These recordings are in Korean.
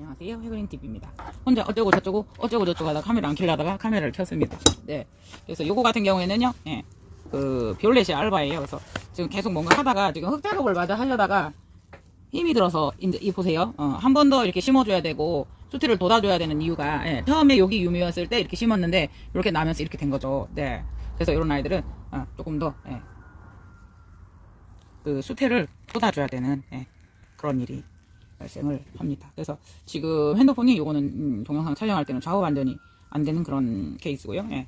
안녕하세요. 해그린TV입니다. 혼자 어쩌고 저쩌고 어쩌고 저쩌고 하다가 카메라 안 켜려다가 카메라를 켰습니다. 네. 그래서 요거 같은 경우에는요, 예. 그, 비올렛이 알바예요. 그래서 지금 계속 뭔가 하다가 지금 흙 작업을 마저 하려다가 힘이 들어서, 이제 이 보세요. 어, 한 번 더 이렇게 심어줘야 되고, 수트를 돋아줘야 되는 이유가, 예. 처음에 여기 유미였을 때 이렇게 심었는데, 이렇게 나면서 이렇게 된 거죠. 네. 그래서 이런 아이들은, 어, 조금 더, 예. 그 수태를 쏟아줘야 되는 예, 그런 일이 발생을 합니다. 그래서 지금 핸드폰이 요거는 음, 동영상 촬영할 때는 좌우 완전히 안 되는 그런 케이스고요. 예.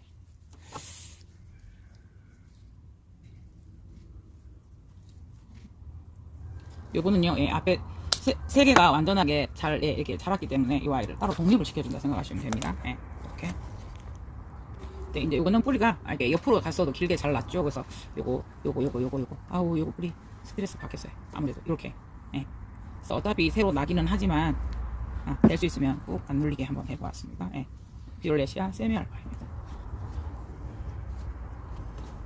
요거는요, 예, 앞에 세, 세 개가 완전하게 잘, 예, 이렇게 자랐기 때문에 이 아이를 따로 독립을 시켜준다 생각하시면 됩니다. 예, 이렇게. 네, 이제 요거는 뿌리가 아, 이게 옆으로 갔어도 길게 잘 났죠. 그래서 요거, 요거, 요거, 요거, 요거. 아우, 요거 뿌리 스트레스 받겠어요. 아무래도 이렇게. 예. 어차피 새로 나기는 하지만 아, 될 수 있으면 꼭 안 물리게 한번 해보았습니다. 예. 비올레시아 세미알바입니다.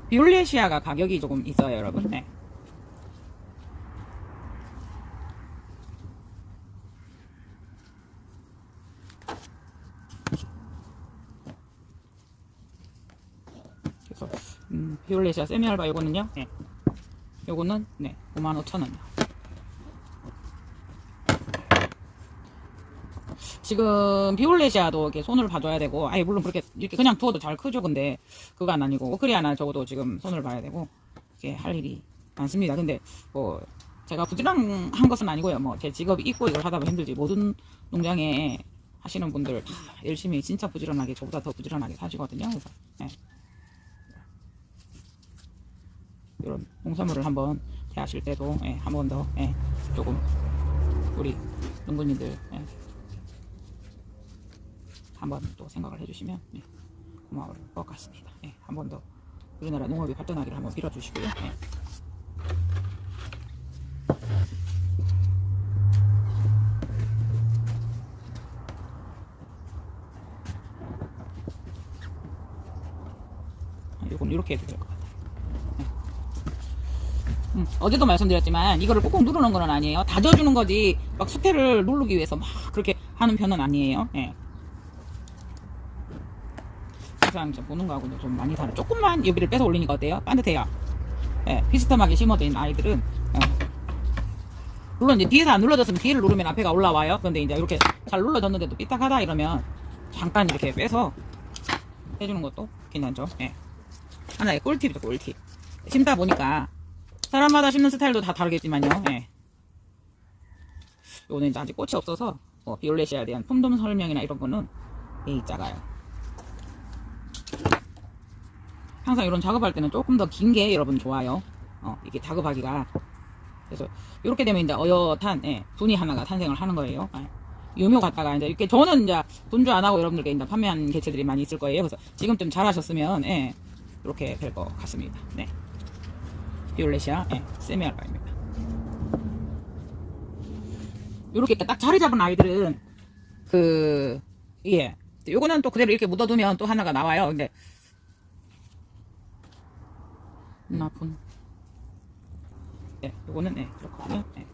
비올레시아가 가격이 조금 있어요, 여러분. 네. 그래서 음, 비올레시아 세미알바 요거는요. 네. 요거는 네, 55,000원이요. 지금 비올레시아도 이렇게 손을 봐줘야 되고, 아예 물론 그렇게 이렇게 그냥 두어도 잘 크죠. 근데 그건 아니고 오크리아나 적어도 지금 손을 봐야 되고 이게 할 일이 많습니다. 근데 뭐 제가 부지런한 것은 아니고요. 뭐 제 직업이 있고 이걸 하다 보면 힘들지. 모든 농장에 하시는 분들 다 열심히 진짜 부지런하게 저보다 더 부지런하게 사시거든요. 그래서 네. 이런 농산물을 한번 대하실 때도 예, 한번 더 예, 조금 우리 농부님들 예, 한번 또 생각을 해주시면 예, 고마울 것 같습니다. 예, 한번 더 우리나라 농업이 발전하기를 한번 빌어주시고요. 예. 이건 이렇게 해도 될 것 같아요. 음, 어제도 말씀드렸지만 이거를 꾹꾹 누르는 건 아니에요. 다져주는 거지 막 수태를 누르기 위해서 막 그렇게 하는 편은 아니에요. 예. 항상 저 보는 거하고는 좀 많이 다르. 조금만 여기를 빼서 올리니까 어때요? 반듯해요. 예, 비스듬하게 심어져 있는 아이들은 예. 물론 이제 뒤에서 안 눌러졌으면 뒤를 누르면 앞에가 올라와요. 근데 이제 이렇게 잘 눌러졌는데도 삐딱하다 이러면 잠깐 이렇게 빼서 해주는 것도 괜찮죠. 예. 하나의 꿀팁이죠, 꿀팁. 심다 보니까 사람마다 심는 스타일도 다 다르겠지만요. 예. 요거는 이제 아직 꽃이 없어서 뭐 비올레시아에 대한 품종 설명이나 이런 거는 이 작아요. 항상 이런 작업할 때는 조금 더 긴 게 여러분 좋아요. 어, 이게 다급하기가. 그래서 이렇게 되면 이제 어엿한 예, 분이 하나가 탄생을 하는 거예요. 예. 유묘 같다가 이제 이렇게 저는 이제 분주 안 하고 여러분들께 이제 판매한 개체들이 많이 있을 거예요. 그래서 지금쯤 잘하셨으면 예, 이렇게 될 것 같습니다. 네. 비올레시아 예, 세미알바입니다. 이렇게 딱 자리 잡은 아이들은 그 예. 요거는 또 그대로 이렇게 묻어두면 또 하나가 나와요. 근데 나쁜 예, 요거는 예, 그렇거든요. 예.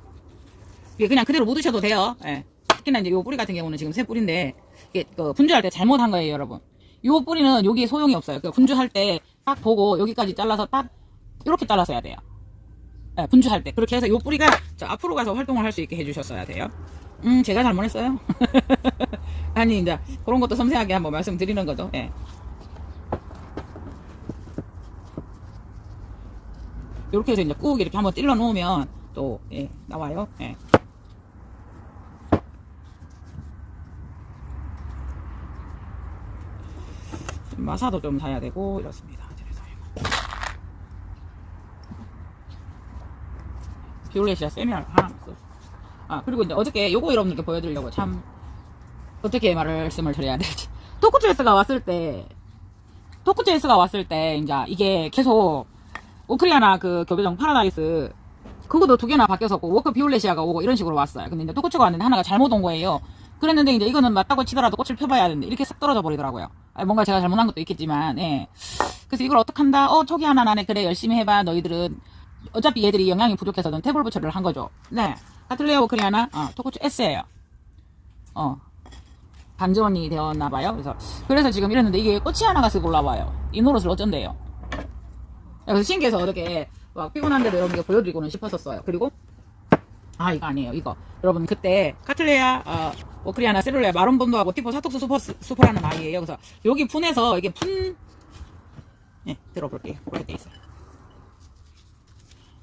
이게 그냥 그대로 묻으셔도 돼요. 예. 특히나 이제 요 뿌리 같은 경우는 지금 새 뿌리인데 이게 그 분주할 때 잘못한 거예요, 여러분. 요 뿌리는 여기에 소용이 없어요. 그 분주할 때 딱 보고 여기까지 잘라서 딱 이렇게 잘라서 해야 돼요. 예, 분주할 때 그렇게 해서 요 뿌리가 저 앞으로 가서 활동을 할 수 있게 해주셨어야 돼요. 음, 제가 잘못했어요. 아니 이제 그런 것도 섬세하게 한번 말씀드리는 거죠. 예. 이렇게 해서 이제 꾹 이렇게 한번 찔러 놓으면 또 예, 나와요. 예. 좀 마사도 좀 사야 되고 이렇습니다. 비올레시아 세미알 하나 써. 아 그리고 이제 어저께 요거 여러분들께 보여드리려고 참 어떻게 말씀을 드려야 되지? 토크체스가 왔을 때 토크체스가 왔을 때 이제 이게 계속 오크리아나 그 교배종 파라다이스 그거도 두 개나 바뀌었었고 워크 비올레시아가 오고 이런 식으로 왔어요. 근데 이제 토크체가 왔는데 하나가 잘못 온 거예요. 그랬는데 이제 이거는 맞다고 치더라도 꽃을 펴봐야 되는데 이렇게 싹 떨어져 버리더라고요. 아, 뭔가 제가 잘못한 것도 있겠지만, 예. 그래서 이걸 어떡한다? 어, 촉이 하나 나네. 그래, 열심히 해봐. 너희들은. 어차피 얘들이 영양이 부족해서는 태블 부처를 한 거죠. 네. 카틀레어 오크리아나, 어, 토크츠 S예요. 어 반전이 되었나 봐요. 그래서 그래서 지금 이랬는데 이게 꽃이 하나가 쓱 올라와요. 이 노릇을 어쩐대요. 그래서 신기해서 어저께 막 피곤한데도 여러분께 보여드리고는 싶었었어요. 그리고 아 이거 아니에요. 이거 여러분 그때 카틀레아 어, 오크리아나 세룰레아 마론본도하고 티포 사톡스 슈퍼 슈퍼라는 아이예요. 그래서 여기 분에서 이게 분 예, 들어볼게요. 이렇게 돼 있어요.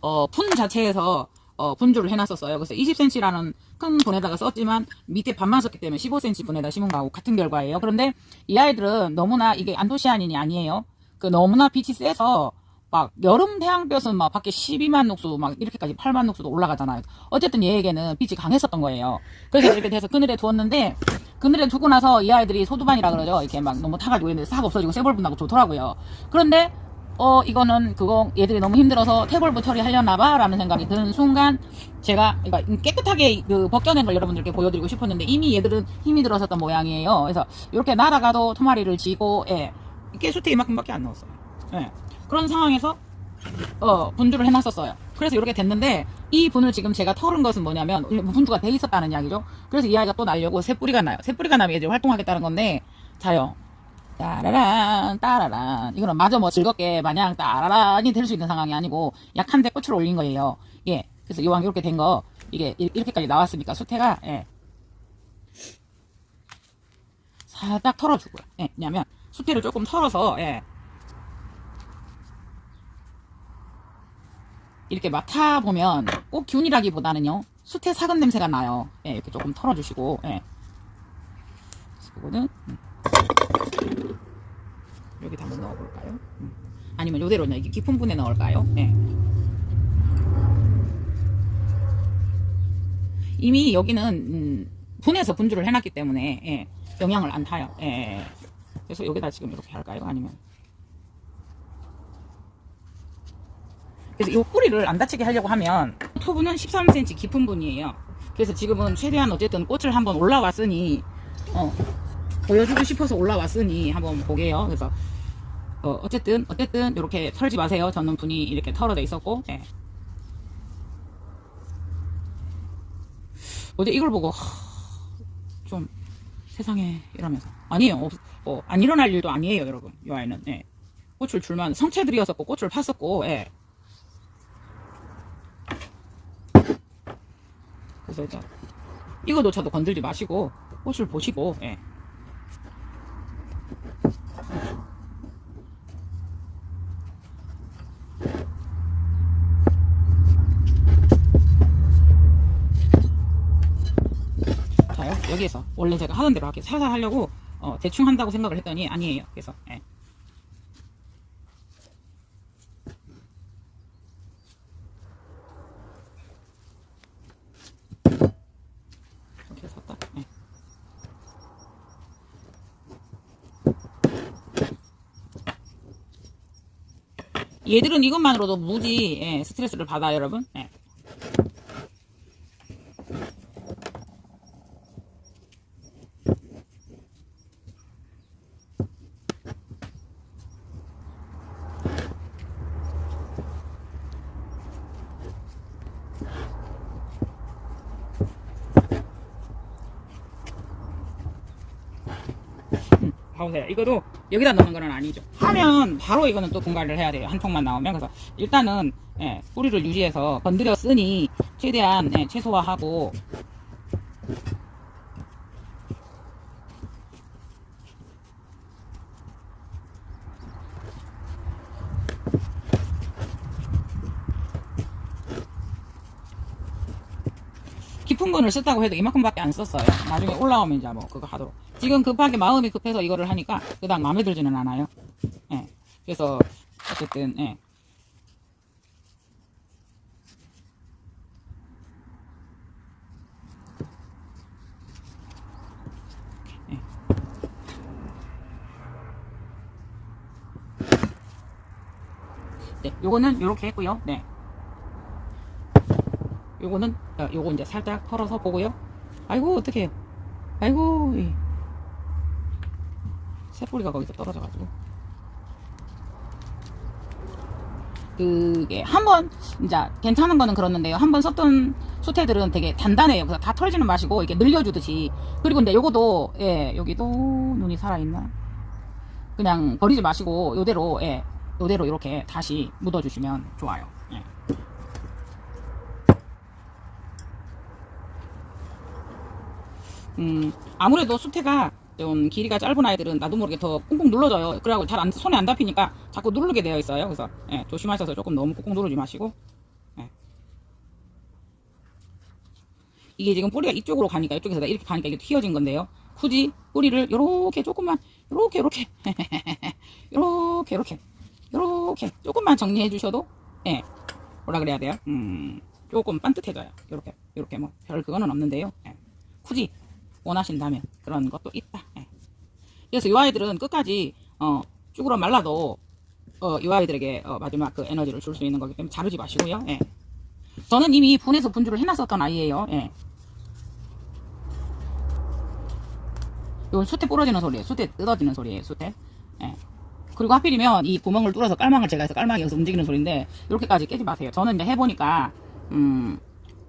어, 푼 자체에서 어, 분주를 해놨었어요. 그래서 20cm라는 큰 분에다가 썼지만 밑에 반만 썼기 때문에 15cm 분에다 심은 거하고 같은 결과예요. 그런데 이 아이들은 너무나 이게 안토시아닌이 아니에요. 그 너무나 빛이 세서 막 여름 태양볕은 막 밖에 12만 녹수 막 이렇게까지 8만 녹수도 올라가잖아요. 어쨌든 얘에게는 빛이 강했었던 거예요. 그래서 이렇게 돼서 그늘에 두었는데 그늘에 두고 나서 이 아이들이 소두반이라 그러죠. 이렇게 막 너무 타가지고 있는데 싹 없어지고 새벌분하고 좋더라고요. 그런데 어 이거는 그거 얘들이 너무 힘들어서 태골부 처리하려나봐 라는 생각이 드는 순간 제가 깨끗하게 그 벗겨낸 걸 여러분들께 보여드리고 싶었는데 이미 얘들은 힘이 들어섰던 모양이에요 그래서 이렇게 날아가도 토마리를 지고 예 깨수태 이만큼밖에 안 넣었어요 예 그런 상황에서 어 분주를 해놨었어요. 그래서 이렇게 됐는데 이 분을 지금 제가 털은 것은 뭐냐면 분주가 돼 있었다는 이야기죠. 그래서 이 아이가 또 날려고 새 뿌리가 나요. 새 뿌리가 나면 얘들이 활동하겠다는 건데 자요. 따라란 따라란. 이거는 마저 뭐 즐겁게 마냥 따라란이 될 수 있는 상황이 아니고 약한데 꽃을 올린 거예요. 예. 그래서 이왕 이렇게 된 거 이게 이- 이렇게까지 나왔으니까 수태가 예. 살짝 털어주고요. 예. 왜냐면 수태를 조금 털어서 예 이렇게 맡아 보면 꼭 균이라기보다는요 수태 사근 냄새가 나요 예 이렇게 조금 털어주시고 예 이거는 음. 여기다 한번 넣어볼까요? 음. 아니면 요대로 그냥 깊은 분에 넣을까요? 예. 이미 여기는 음, 분에서 분주를 해놨기 때문에 예, 영향을 안 타요. 예, 예. 그래서 여기다 지금 이렇게 할까요? 아니면 그래서 이 뿌리를 안 다치게 하려고 하면 토분은 13cm 깊은 분이에요. 그래서 지금은 최대한 어쨌든 꽃을 한번 올라왔으니 어, 보여주고 싶어서 올라왔으니 한번 보게요. 그래서 어, 어쨌든 어쨌든 이렇게 털지 마세요. 저는 분이 이렇게 털어져 있었고 예. 어제 이걸 보고 하, 좀 세상에 이러면서 아니에요. 없, 어, 안 일어날 일도 아니에요, 여러분. 이 아이는 예. 꽃을 줄만 성체들이었었고 꽃을 팠었고 예. 그래서 일단 이거조차도 건들지 마시고 꽃을 보시고 예. 자요 여기에서 원래 제가 하던 대로 이렇게 살살 하려고 어, 대충 한다고 생각을 했더니 아니에요 그래서 예. 이렇게 해서 딱 예. 얘들은 이것만으로도 무지 예, 스트레스를 받아요 여러분 예. 봐보세요. 이거도 여기다 넣는 건 아니죠. 하면 바로 이거는 또 분갈이를 해야 돼요. 한 통만 나오면. 그래서 일단은 예, 뿌리를 유지해서 건드려 쓰니 최대한 예, 최소화하고 깊은 분을 썼다고 해도 이만큼밖에 안 썼어요. 나중에 올라오면 이제 뭐 그거 하도록. 지금 급하게 마음이 급해서 이거를 하니까 그닥 마음에 들지는 않아요. 예. 그래서 어쨌든 예. 예. 네, 요거는 요렇게 했고요. 네. 요거는 어, 요거 이제 살짝 털어서 보고요. 아이고 어떡해요. 아이고 이. 새뿌리가 거기서 떨어져가지고 그게 한번 이제 괜찮은 거는 그렇는데요. 한 번 썼던 수태들은 되게 단단해요. 그래서 다 털지는 마시고 이렇게 늘려주듯이. 그리고 근데 요거도 예 여기도 눈이 살아있나? 그냥 버리지 마시고 요대로 예 요대로 이렇게 다시 묻어주시면 좋아요. 예. 음 아무래도 수태가 좀 길이가 짧은 아이들은 나도 모르게 더 꾹꾹 눌러져요. 그래갖고 잘 안, 손에 안 잡히니까 자꾸 누르게 되어 있어요. 그래서 예, 조심하셔서 조금 너무 꾹꾹 누르지 마시고 예. 이게 지금 뿌리가 이쪽으로 가니까 이쪽에서 이렇게 가니까 이게 휘어진 건데요. 굳이 뿌리를 요렇게 조금만 요렇게 요렇게 요렇게 요렇게 요렇게 조금만 정리해 주셔도 예 뭐라 그래야 돼요? 음 조금 반듯해져요. 요렇게 요렇게 뭐 별 그거는 없는데요. 예. 굳이 원하신다면 그런 것도 있다. 예. 그래서 이 아이들은 끝까지 어 쭈그러 말라도 어 이 아이들에게 어, 마지막 그 에너지를 줄 수 있는 거기 때문에 자르지 마시고요. 예. 저는 이미 분해서 분주를 해놨었던 아이예요. 예. 이건 수태 부러지는 소리예요. 수태 뜯어지는 소리예요. 수태. 예. 그리고 하필이면 이 구멍을 뚫어서 깔망을 제가 해서 깔망이 여기서 움직이는 소리인데 이렇게까지 깨지 마세요. 저는 이제 해보니까 음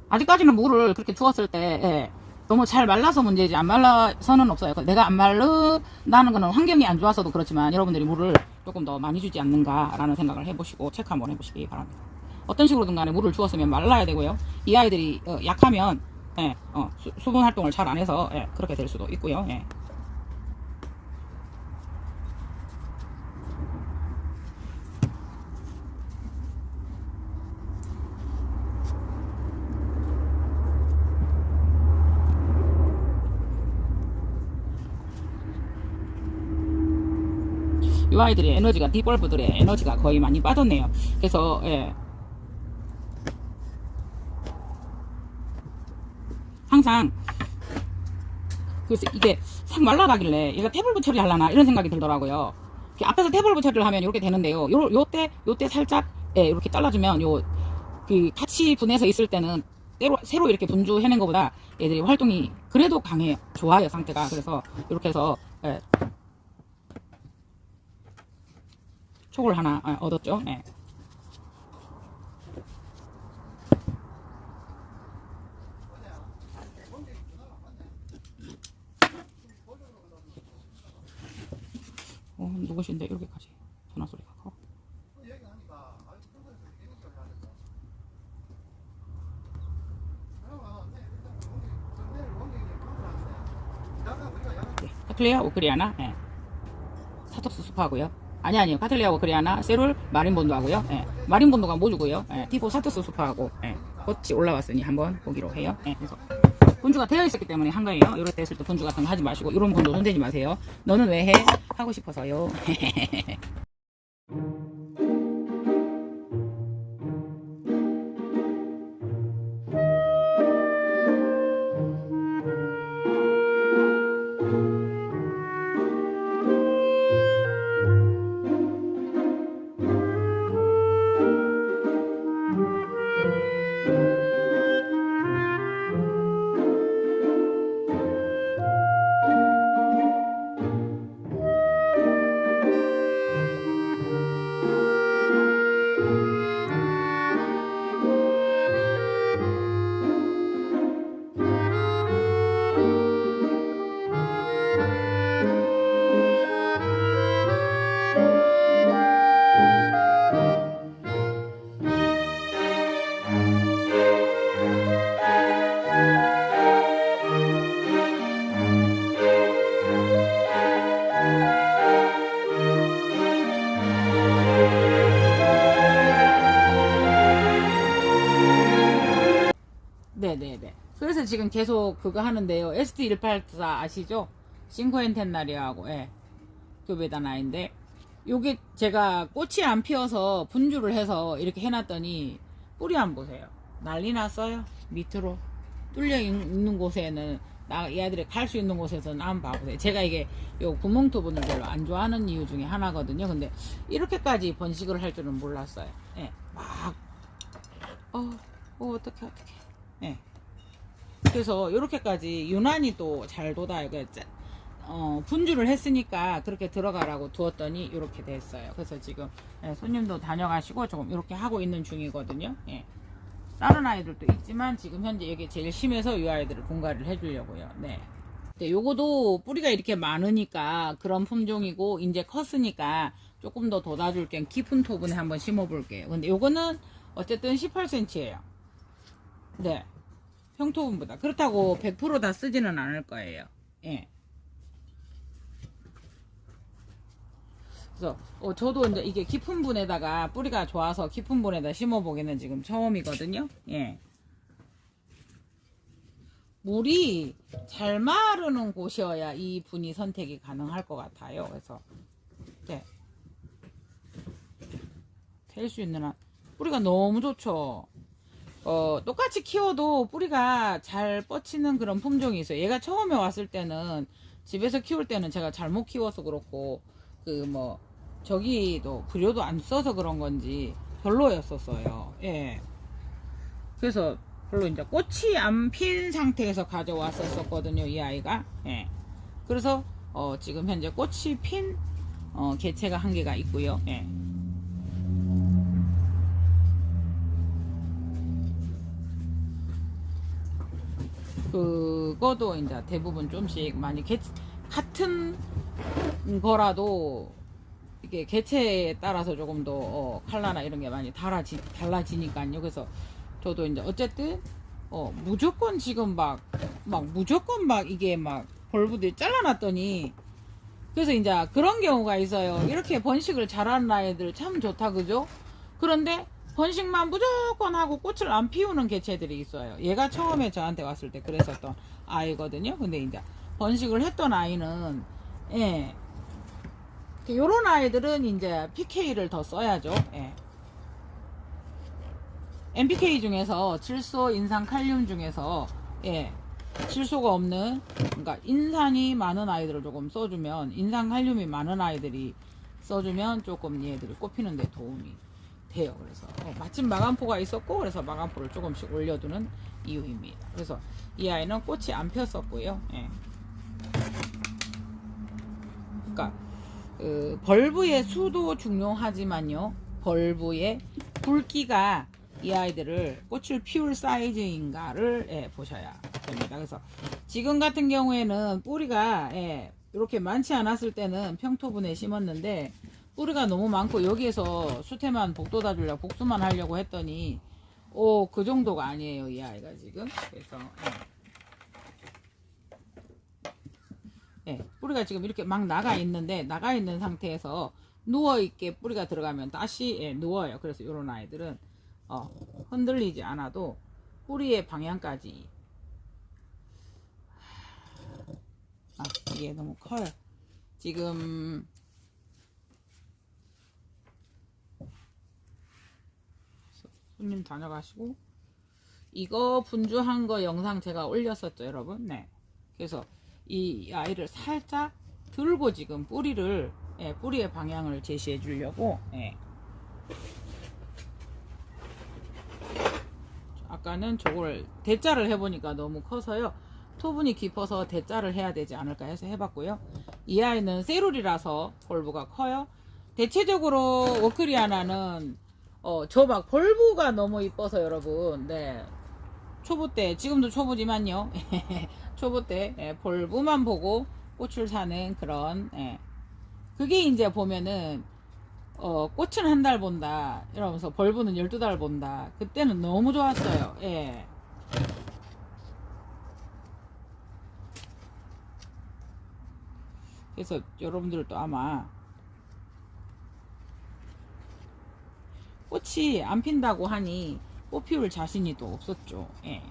아직까지는 물을 그렇게 주었을 때 예, 너무 잘 말라서 문제지 안 말라서는 없어요. 내가 안 말른다는 거는 환경이 안 좋아서도 그렇지만 여러분들이 물을 조금 더 많이 주지 않는가라는 생각을 해보시고 체크 한번 해보시기 바랍니다. 어떤 식으로든 간에 물을 주었으면 말라야 되고요. 이 아이들이 어, 약하면 예, 어, 수, 수분 활동을 잘 안 해서 예, 그렇게 될 수도 있고요. 예. 이 아이들의 에너지가 딥벌브들의 에너지가 거의 많이 빠졌네요. 그래서 예. 항상 그래서 이게 싹 말라가길래 얘가 태블부 처리하려나 이런 생각이 들더라고요. 앞에서 태블부 처리를 하면 이렇게 되는데요. 요 요때 요때 살짝 예, 이렇게 잘라주면 요 그 같이 분해서 있을 때는 때로, 새로 이렇게 분주해낸 것보다 얘들이 활동이 그래도 강해요. 좋아요 상태가. 그래서 이렇게 해서 예, 촉을 하나 아, 얻었죠. 예. 어, 누구신데 이렇게까지 전화 소리가 커? 네, 카틀리아 오크리아나 예. 사톡스 수파하고요. 아니 아니요 카틀리아 오크리아나 세룰 마린본도 하고요. 예. 마린본도가 모주고요. 예. 티포 사토스 수파하고 예. 꽃이 올라왔으니 한번 보기로 해요. 예. 그래서 분주가 되어 있었기 때문에 한 거예요. 이럴 때 했을 때 분주 같은 거 하지 마시고 이런 분도 손대지 마세요. 너는 왜 해? 하고 싶어서요. 계속 그거 하는데요. ST184 아시죠? 싱코엔텐나리아하고, 예. 교배다나인데, 요게 제가 꽃이 안 피어서 분주를 해서 이렇게 해놨더니, 뿌리 안 보세요. 난리 났어요. 밑으로. 뚫려 있- 있는 곳에는, 나, 이 아이들이 갈 수 있는 곳에서는 안 봐보세요. 제가 이게, 요 구멍 토분을 별로 안 좋아하는 이유 중에 하나거든요. 근데, 이렇게까지 번식을 할 줄은 몰랐어요. 예. 막, 어, 어, 어떡해, 어떡해. 예. 그래서 이렇게까지 유난히 또 잘 돋아요. 어, 분주를 했으니까 그렇게 들어가라고 두었더니 이렇게 됐어요. 그래서 지금 예, 손님도 다녀가시고 조금 이렇게 하고 있는 중이거든요. 예. 다른 아이들도 있지만 지금 현재 이게 제일 심해서 이 아이들을 분갈이를 해주려고요. 네. 네, 요거도 뿌리가 이렇게 많으니까 그런 품종이고 이제 컸으니까 조금 더 돋아줄 겸 깊은 토분에 한번 심어볼게요. 근데 요거는 어쨌든 18cm예요. 네. 평토분보다. 그렇다고 100%다 쓰지는 않을 거예요. 예. 그래서 어, 저도 이제 이게 깊은 분에다가 뿌리가 좋아서 깊은 분에다 심어보기는 지금 처음이거든요. 예. 물이 잘 마르는 곳이어야 이 분이 선택이 가능할 것 같아요. 그래서 네. 될수 있는 한 뿌리가 너무 좋죠. 어, 똑같이 키워도 뿌리가 잘 뻗치는 그런 품종이 있어요. 얘가 처음에 왔을 때는 집에서 키울 때는 제가 잘못 키워서 그렇고 그 뭐 저기도 불효도 안 써서 그런 건지 별로였었어요. 예. 그래서 별로 이제 꽃이 안 핀 상태에서 가져왔었거든요, 이 아이가. 예. 그래서 어, 지금 현재 꽃이 핀 어, 개체가 한 개가 있고요. 예. 그거도 이제 대부분 좀씩 많이 개, 같은 거라도 이게 개체에 따라서 조금 더 어, 컬러나 이런 게 많이 달라지, 달라지니까요. 그래서 저도 이제 어쨌든 어, 무조건 지금 막, 막 무조건 막 이게 막 벌브들 잘라놨더니 그래서 이제 그런 경우가 있어요. 이렇게 번식을 잘하는 아이들 참 좋다, 그죠? 그런데 번식만 무조건 하고 꽃을 안 피우는 개체들이 있어요. 얘가 처음에 저한테 왔을 때 그랬었던 아이거든요. 근데 이제 번식을 했던 아이는, 예. 요런 아이들은 이제 PK를 더 써야죠. 예. NPK 중에서 질소, 인산, 칼륨 중에서 예, 질소가 없는 그러니까 인산이 많은 아이들을 조금 써주면 인산, 칼륨이 많은 아이들이 써주면 조금 얘들이 꼽히는 데 도움이 돼요. 그래서 어, 마침 마감포가 있었고 그래서 마감포를 조금씩 올려두는 이유입니다. 그래서 이 아이는 꽃이 안 폈었고요. 예. 그러니까 그 벌브의 수도 중요하지만요. 벌브의 굵기가 이 아이들을 꽃을 피울 사이즈인가를 예, 보셔야 됩니다. 그래서 지금 같은 경우에는 뿌리가 예, 이렇게 많지 않았을 때는 평토분에 심었는데 뿌리가 너무 많고 여기에서 수태만 복돋아 주려고 복수만 하려고 했더니 오 그 정도가 아니에요 이 아이가 지금 그래서 예. 예, 뿌리가 지금 이렇게 막 나가 있는데 나가 있는 상태에서 누워 있게 뿌리가 들어가면 다시 예, 누워요. 그래서 이런 아이들은 어, 흔들리지 않아도 뿌리의 방향까지 아 이게 너무 커요. 지금 손님 다녀가시고 이거 분주한 거 영상 제가 올렸었죠 여러분? 네. 그래서 이 아이를 살짝 들고 지금 뿌리를 예, 뿌리의 방향을 제시해 주려고 예. 아까는 저걸 대자를 해보니까 너무 커서요. 토분이 깊어서 대자를 해야 되지 않을까 해서 해봤고요. 이 아이는 세룰이라서 볼브가 커요. 대체적으로 워크리아나는 어, 저 막 벌브가 너무 이뻐서 여러분. 네. 초보 때 지금도 초보지만요. 초보 때 예, 벌브만 보고 꽃을 사는 그런 예. 그게 이제 보면은 어, 꽃은 한 달 본다. 이러면서 벌브는 12달 본다. 그때는 너무 좋았어요. 예. 그래서 여러분들도 아마 꽃이 안 핀다고 하니 꽃 피울 자신이 또 없었죠 예.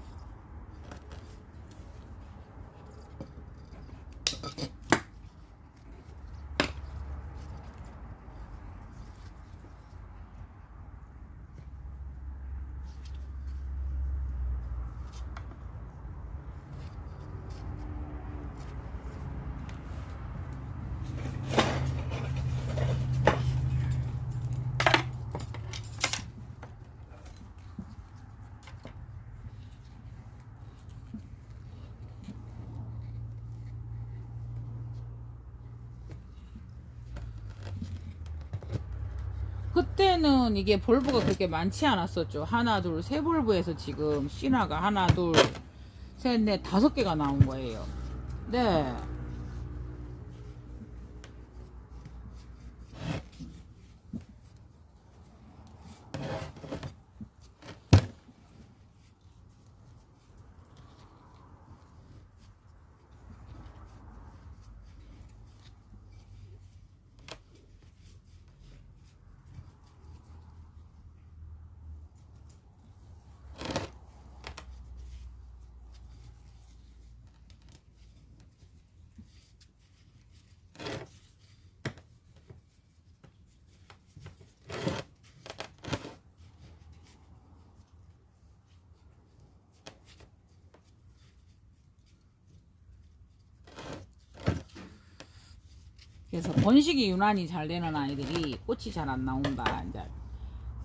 그때는 이게 볼브가 그렇게 많지 않았었죠. 하나, 둘, 세 볼브에서 지금 신화가 하나, 둘, 셋, 넷, 다섯 개가 나온 거예요. 네. 그래서 번식이 유난히 잘 되는 아이들이 꽃이 잘 안 나온다. 이제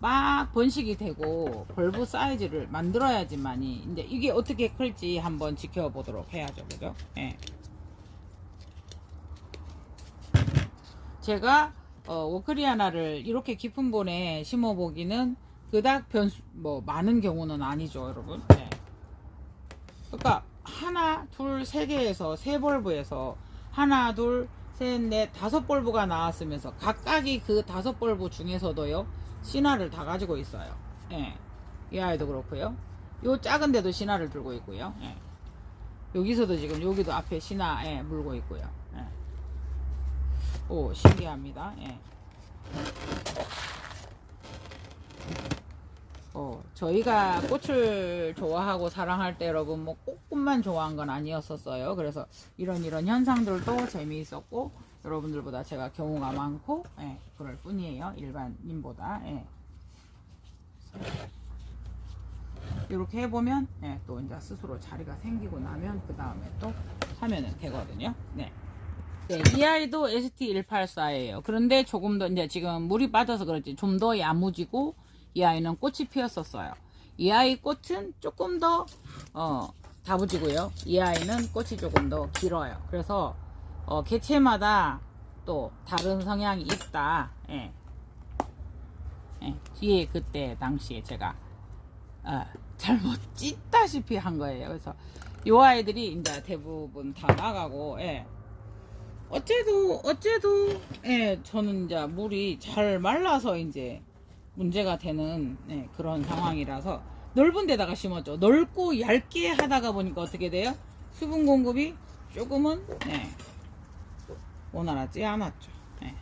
막 번식이 되고 벌브 사이즈를 만들어야지만이 이제 이게 어떻게 클지 한번 지켜보도록 해야죠, 그죠? 예. 제가 어, 워크리아나를 이렇게 깊은 본에 심어보기는 그닥 변수 뭐 많은 경우는 아니죠, 여러분. 예. 그러니까 하나, 둘, 세 개에서 세 벌브에서 하나, 둘, 셋, 넷, 다섯 벌브가 나왔으면서 각각이 그 다섯 벌브 중에서도요 신화를 다 가지고 있어요. 예. 이 아이도 그렇고요. 요 작은 데도 신화를 들고 있고요. 예. 여기서도 지금 여기도 앞에 신화 예, 물고 있고요. 예. 오 신기합니다. 예. 어, 저희가 꽃을 좋아하고 사랑할 때 여러분 뭐 꽃뿐만 좋아한 건 아니었었어요. 그래서 이런 이런 현상들도 재미있었고 여러분들보다 제가 경우가 많고 예, 그럴 뿐이에요. 일반인보다. 예. 이렇게 해보면 예, 또 이제 스스로 자리가 생기고 나면 그 다음에 또 하면은 되거든요. 네. 네, 이 아이도 ST184예요. 그런데 조금 더 이제 지금 물이 빠져서 그렇지 좀 더 야무지고 이 아이는 꽃이 피었었어요. 이 아이 꽃은 조금 더 어, 다부지고요. 이 아이는 꽃이 조금 더 길어요. 그래서 어, 개체마다 또 다른 성향이 있다. 예. 예, 뒤에 그때 당시에 제가 어, 잘못 찢다시피 한 거예요. 그래서 요 아이들이 이제 대부분 다 나가고 예. 어째도 어째도 예, 저는 이제 물이 잘 말라서 이제 문제가 되는 예, 그런 상황이라서 넓은 데다가 심었죠. 넓고 얇게 하다가 보니까 어떻게 돼요? 수분 공급이 조금은 예, 원활하지 않았죠. 예.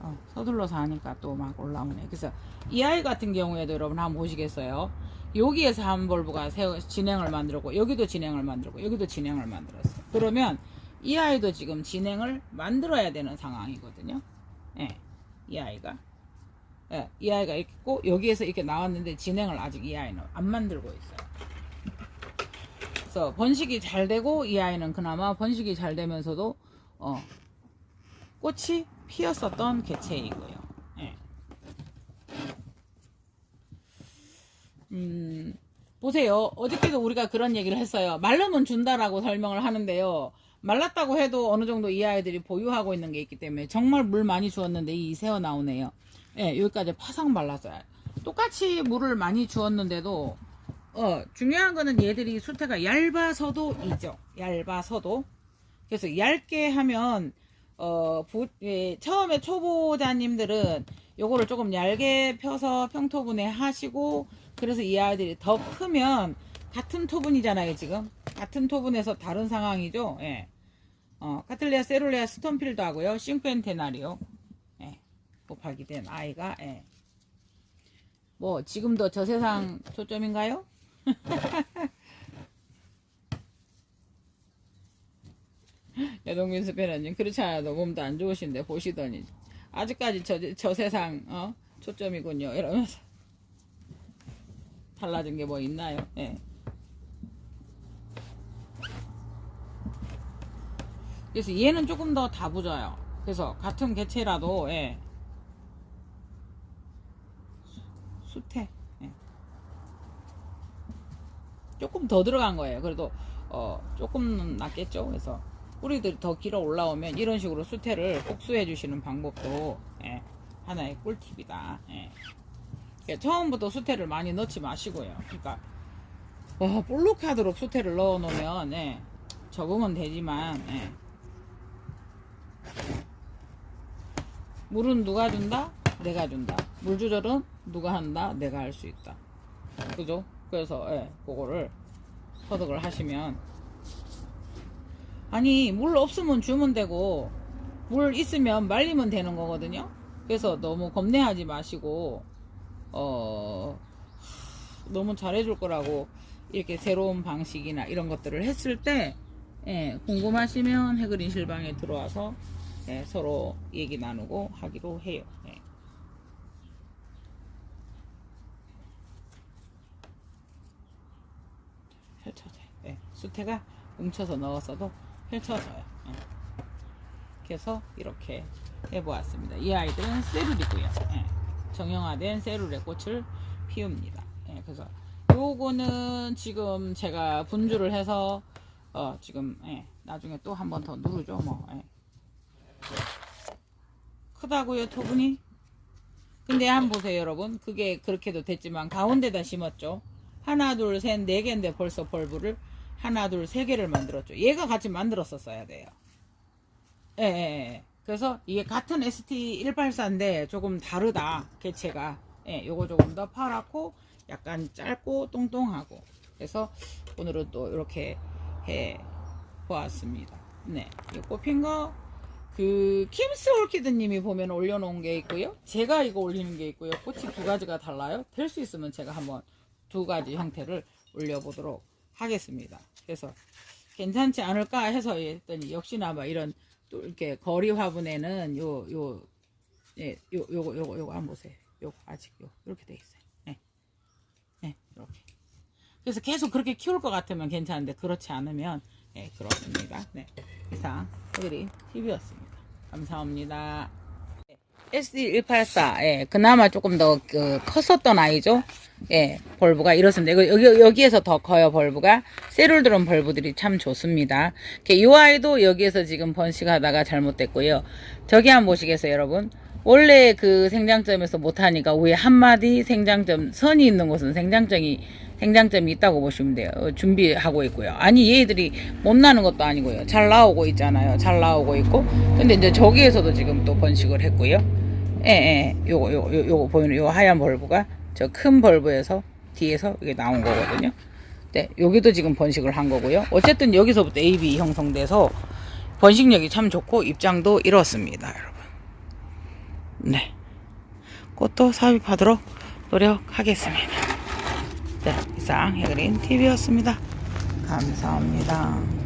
어, 서둘러서 하니까 또 막 올라오네. 그래서 이 아이 같은 경우에도 여러분 한번 보시겠어요? 여기에서 한 볼브가 세- 진행을 만들었고 여기도 진행을 만들고 여기도 진행을 만들었어요. 그러면 이 아이도 지금 진행을 만들어야 되는 상황이거든요. 예, 이 아이가. 예, 이 아이가 있고 여기에서 이렇게 나왔는데 진행을 아직 이 아이는 안 만들고 있어요. 그래서 번식이 잘 되고 이 아이는 그나마 번식이 잘 되면서도 어, 꽃이 피었었던 개체이고요. 예. 음, 보세요. 어저께도 우리가 그런 얘기를 했어요. 말르면 준다라고 설명을 하는데요. 말랐다고 해도 어느 정도 이 아이들이 보유하고 있는 게 있기 때문에 정말 물 많이 주었는데 이 새어 나오네요. 예, 여기까지 파삭 말랐어요. 똑같이 물을 많이 주었는데도 어, 중요한 거는 얘들이 수태가 얇아서도 이죠. 얇아서도. 그래서 얇게 하면 어, 부, 예, 처음에 초보자님들은 요거를 조금 얇게 펴서 평토분해 하시고 그래서 이 아이들이 더 크면 같은 토분이잖아요 지금 같은 토분에서 다른 상황이죠 예. 어, 카틀레아 세룰레아 스톤필드 하고요 싱크엔테나리오 예. 곱하기 된 아이가 예. 뭐 지금도 저 세상 초점인가요? 여동민수 배너님 그렇지 않아도 몸도 안 좋으신데 보시더니 아직까지 저, 저 세상 어? 초점이군요 이러면서 달라진 게 뭐 있나요? 예. 그래서 얘는 조금 더 다부져요. 그래서 같은 개체라도 예. 수태. 예. 조금 더 들어간 거예요. 그래도 어 조금 낫겠죠. 그래서 뿌리들이 더 길어 올라오면 이런 식으로 수태를 복수해 주시는 방법도 예, 하나의 꿀팁이다. 예. 그러니까 처음부터 수태를 많이 넣지 마시고요. 그러니까 와 볼록하도록 수태를 넣어 놓으면 예, 적응은 되지만 예. 물은 누가 준다? 내가 준다. 물 조절은 누가 한다? 내가 할 수 있다. 그죠? 그래서 예, 그거를 터득을 하시면 아니 물 없으면 주면 되고 물 있으면 말리면 되는 거거든요. 그래서 너무 겁내하지 마시고 어 너무 잘해줄 거라고 이렇게 새로운 방식이나 이런 것들을 했을 때 예, 궁금하시면 해그린 실방에 들어와서 예, 서로 얘기 나누고 하기로 해요. 예. 예, 수태가 뭉쳐서 넣었어도 펼쳐져요. 예. 그래서 이렇게 해보았습니다. 이 아이들은 세룰이고요. 예. 정형화된 세룰의 꽃을 피웁니다. 예, 그래서 요거는 지금 제가 분주를 해서 어 지금 예, 나중에 또 한 번 더 누르죠. 뭐 예. 크다고요 토분이? 근데 한 번 보세요 여러분 그게 그렇게도 됐지만 가운데다 심었죠 하나 둘 셋 네 개인데 벌써 벌브를 하나 둘 세 개를 만들었죠 얘가 같이 만들었었어야 돼요 예, 예, 예. 그래서 이게 같은 ST184인데 조금 다르다 개체가 예, 요거 조금 더 파랗고 약간 짧고 똥똥하고 그래서 오늘은 또 이렇게 해 보았습니다 네, 이 꽃핀 거그 킴스 올키드님이 보면 올려놓은 게 있고요. 제가 이거 올리는 게 있고요. 꽃이 두 가지가 달라요. 될 수 있으면 제가 한번 두 가지 형태를 올려보도록 하겠습니다. 그래서 괜찮지 않을까 해서 했더니 역시나 막 이런 또 이렇게 거리 화분에는 요 요 예, 요 요거 요거 요거 한번 보세요. 요거 아직 요 이렇게 돼 있어요. 예. 예, 이렇게. 그래서 계속 그렇게 키울 것 같으면 괜찮은데 그렇지 않으면 예, 그렇습니다. 네. 이상 허그리 TV였습니다. 감사합니다. SD184, 예, 그나마 조금 더, 그, 컸었던 아이죠? 예, 벌브가 이렇습니다. 여기, 여기에서 더 커요, 벌브가. 들은 벌브들이 참 좋습니다. 이 아이도 여기에서 지금 번식하다가 잘못됐고요. 저기 한번 보시겠어요, 여러분? 원래 그 생장점에서 못하니까 위에 한마디 생장점, 선이 있는 곳은 생장점이, 생장점이 있다고 보시면 돼요. 어, 준비하고 있고요. 아니, 얘들이 못 나는 것도 아니고요. 잘 나오고 있잖아요. 잘 나오고 있고. 근데 이제 저기에서도 지금 또 번식을 했고요. 예, 예, 요거, 요거, 요- 요거 보이는 요 하얀 벌브가 저 큰 벌브에서 뒤에서 이게 나온 거거든요. 네, 여기도 지금 번식을 한 거고요. 어쨌든 여기서부터 AB 형성돼서 번식력이 참 좋고 입장도 이렇습니다, 여러분. 네. 꽃도 삽입하도록 노력하겠습니다. 네, 이상 해그린 TV였습니다. 감사합니다.